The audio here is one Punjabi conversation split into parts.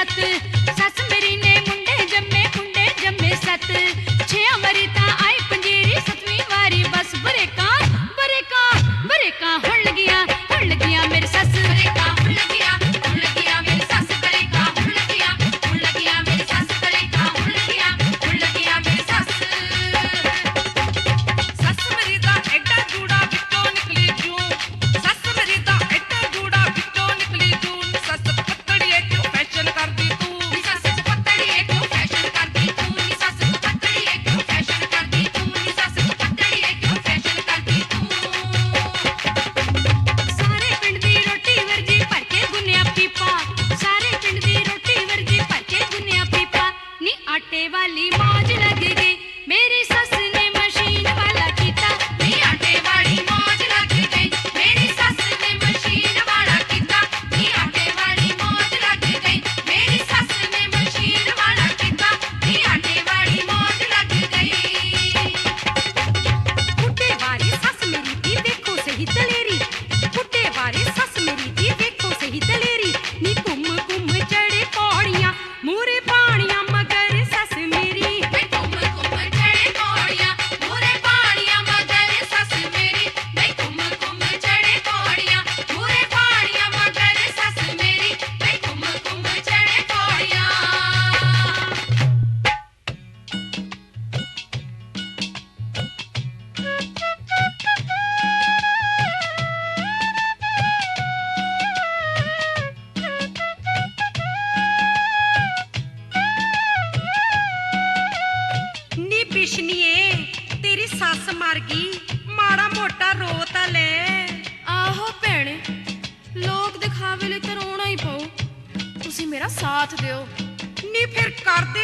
ਸੱਤ। ਸੱਸ ਮੇਰੀ ਨੇ ਮੁੰਡੇ ਜੰਮੇ ਮੁੰਡੇ ਜੰਮੇ ਸੱਤ।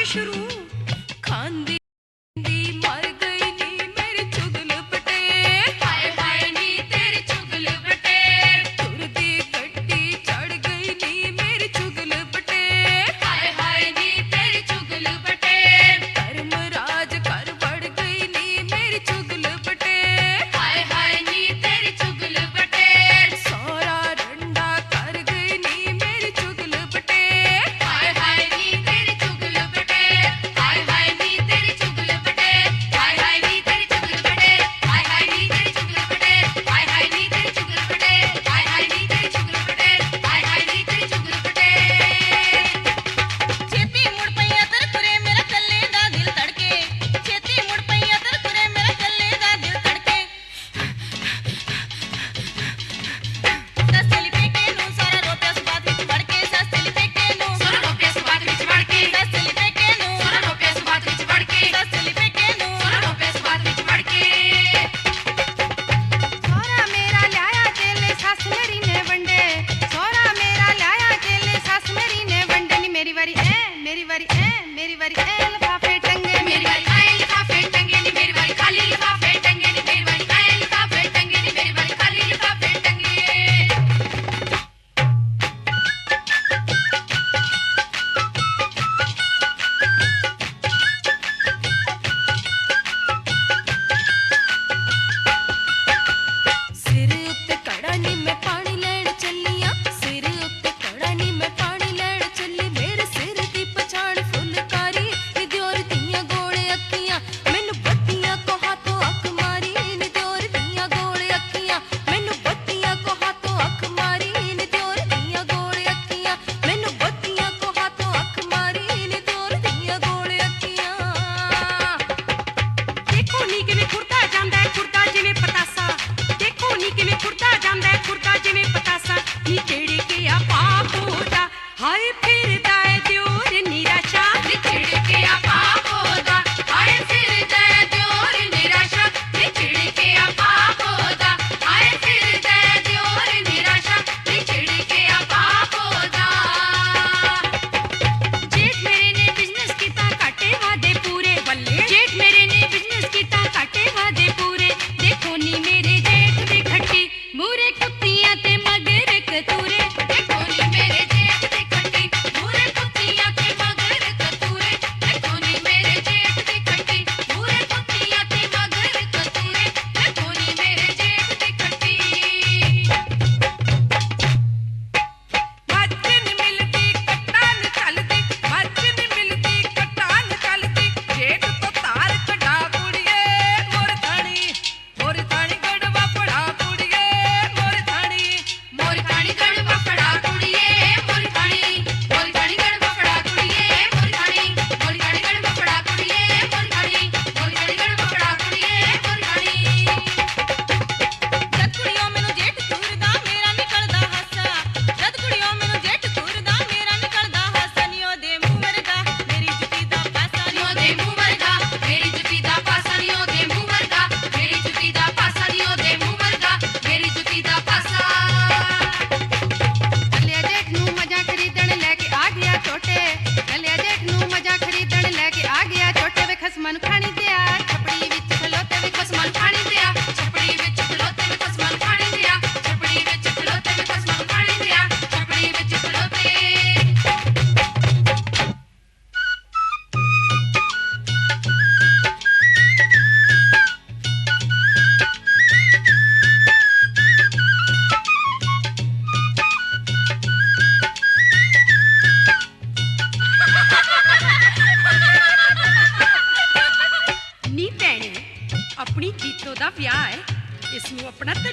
ਮਸ਼ਰੂ ਖਾਂਦੇ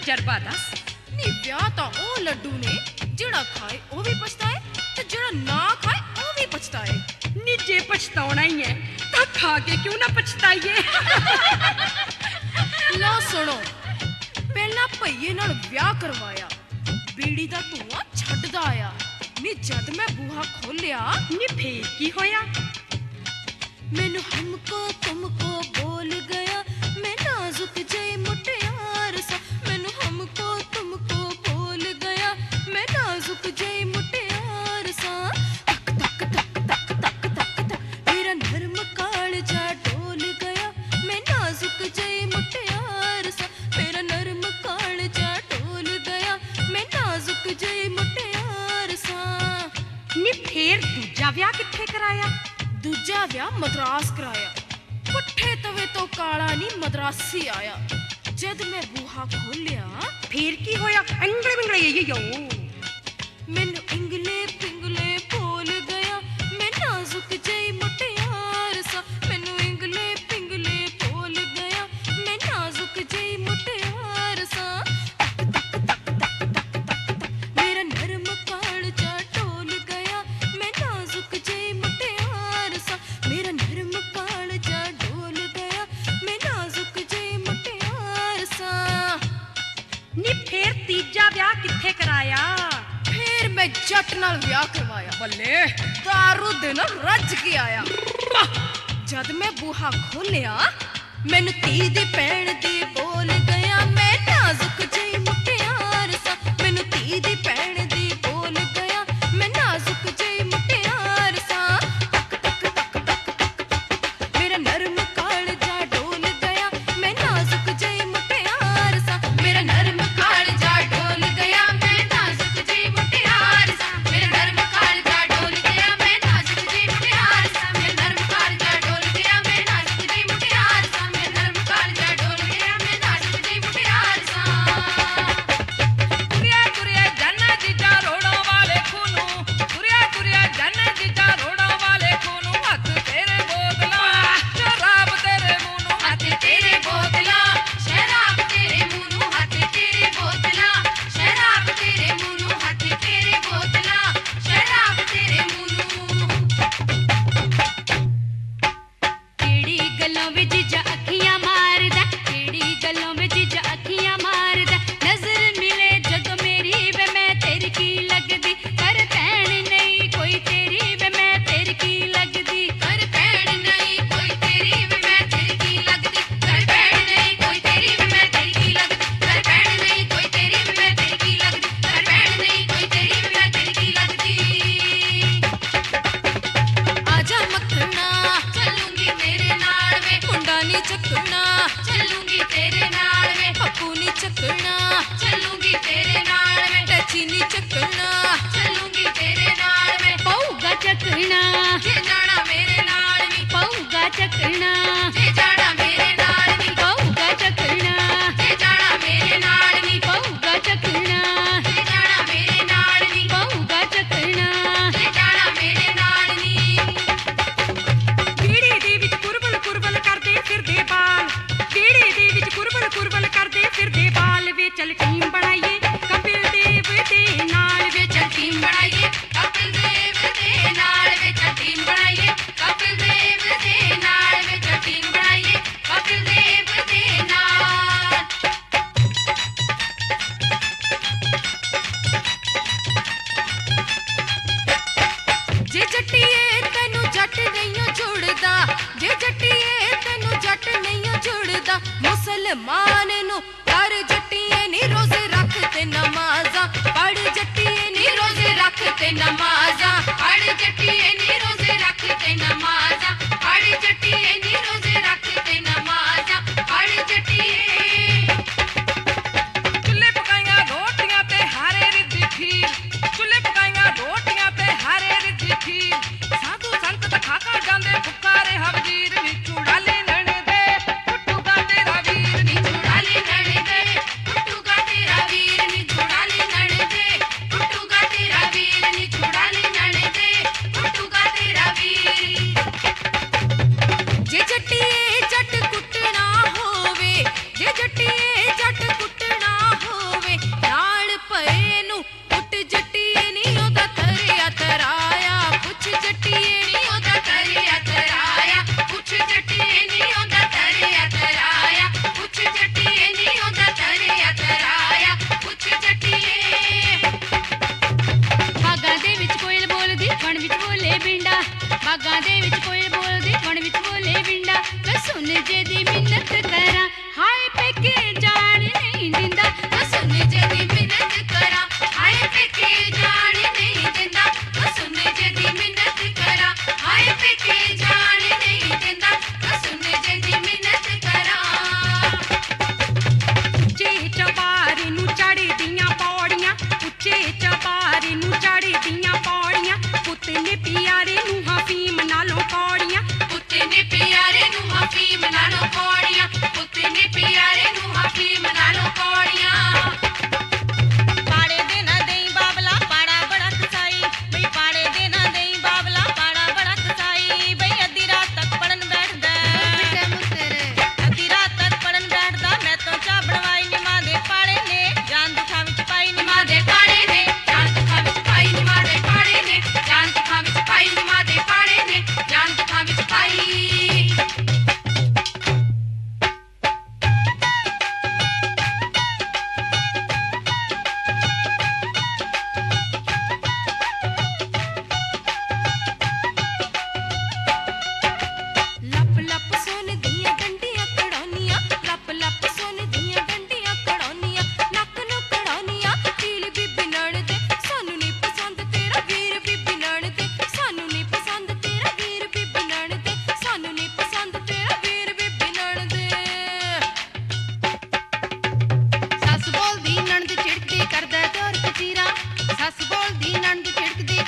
ਤਜਰਬਾ ਦੱਸ ਨੀ, ਵਿਆਹ ਤਾਂ ਉਹ ਲੱਡੂ ਨੇ, ਜਿਹੜਾ ਖਾਏ ਉਹ ਵੀ ਪਛਤਾਏ ਤੇ ਜਿਹੜਾ ਨਾ ਖਾਏ ਉਹ ਵੀ ਪਛਤਾਏ। ਨੀ, ਜੇ ਪਛਤਾਉਣਾ ਹੀ ਹੈ, ਤਾਂ ਖਾ ਕੇ ਕਿਉਂ ਨਾ ਪਛਤਾਈਏ? ਲਓ ਸੁਣੋ, ਪਹਿਲਾਂ ਭਈਏ ਨਾਲ ਵਿਆਹ ਕਰਵਾਇਆ, ਬੀੜੀ ਦਾ ਧੂਆ ਛੱਡਦਾ ਆਇਆ। ਨੀ, ਜਦ ਮੈਂ ਬੂਹਾ ਖੋਲਿਆ ਨੀ, ਫੇਰ ਕੀ ਹੋਇਆ? ਮੈਨੂੰ ਹਮਕੋ ਤੁਮਕੋ ਬੋਲ ਗਿਆ, ਮੈਂ ਨਾਜ਼ੁਕ ਜਈ ਮੁਟਿਆਰ ਸਾ। तुमको तुमको बोल गया मैं नाजुक जय मुटियार सा तक तक तक तक तक तक तक मेरा नर्म काल जा डोल गया मैं नाजुक जय मुटियार सा मेरा नर्म काल जा डोल गया मैं नाजुक जय मुटियार सा ਨੀ ਫੇਰ ਦੂਜਾ ਵਿਆਹ ਕਿੱਥੇ ਕਰਾਇਆ ਦੂਜਾ ਵਿਆਹ ਮਦਰਾਸ ਕਰਾਇਆ ਪੁੱਠੇ ਤਵੇ ਤੋਂ ਕਾਲਾ ਨਹੀਂ ਮਦਰਾਸੀ ਆਇਆ ਜਦ ਮੈਂ ਸੁਹਾ ਖੋਲਿਆ। ਫੇਰ ਕੀ ਹੋਇਆ? ਅੰਗੜੇ ਬਿੰਗੜੇ ਯੋ ਮੈਨੂੰ ਅੰਗਲੇ ਨਾਲ ਵਿਆਹ ਕਰਵਾਇਆ। ਬੱਲੇ ਦਾਰੂ ਦੇ ਨਾਲ ਰੱਜ ਕੇ ਆਇਆ। ਜਦ ਮੈਂ ਬੂਹਾ ਖੋਲਿਆ ਮੈਨੂੰ ਧੀ ਦੀ ਪੈਣ ਦੀ ਬੋਲ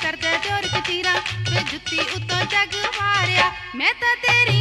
ਕਰਦਾ ਜ਼ੋਰ ਕਚੀਰਾ ਫੇ ਜੁੱਤੀ ਉੱਤੋਂ ਜੱਗ ਮਾਰਿਆ ਮੈਂ ਤਾਂ ਤੇਰੀ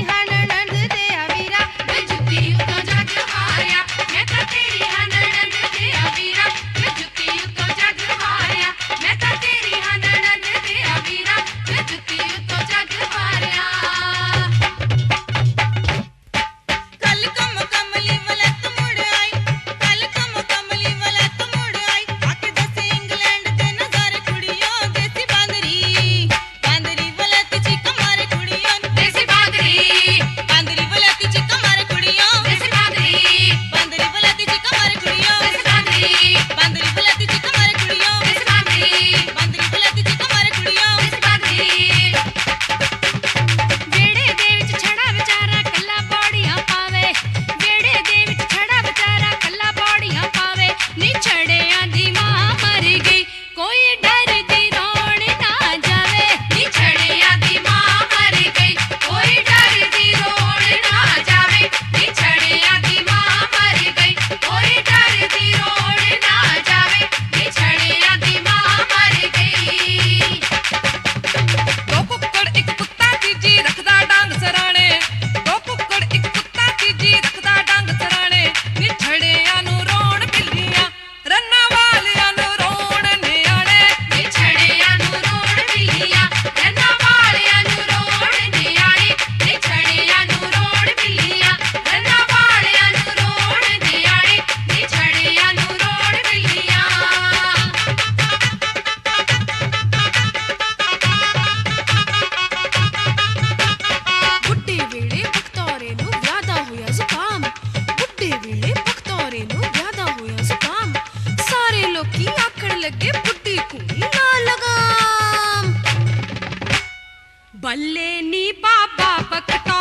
नी बाबा बख्ता